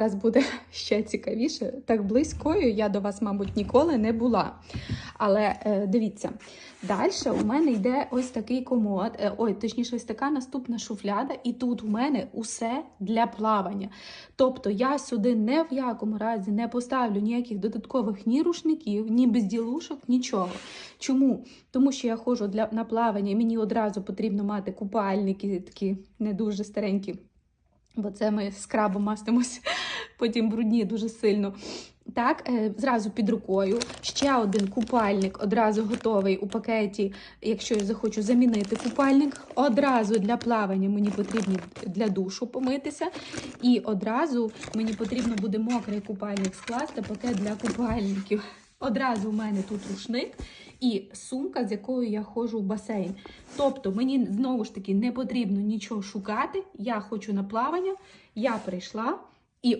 Зараз буде ще цікавіше. Так близькою я до вас, мабуть, ніколи не була. Але е, дивіться, далі у мене йде ось такий комод. Е, ой, точніше, ось така наступна шуфляда, і тут у мене усе для плавання. Тобто я сюди не в якому разі не поставлю ніяких додаткових ні рушників, ні безділушок, нічого. Чому? Тому що я ходжу для на плавання, і мені одразу потрібно мати купальники, такі не дуже старенькі. Бо це ми скрабом мастимось потім брудні дуже сильно. Так, е, зразу під рукою. Ще один купальник одразу готовий у пакеті. Якщо я захочу замінити купальник, одразу для плавання мені потрібно для душу помитися. І одразу мені потрібно буде мокрий купальник скласти, пакет для купальників. Одразу у мене тут рушник і сумка, з якою я ходжу в басейн. Тобто мені знову ж таки не потрібно нічого шукати. Я хочу на плавання, я прийшла і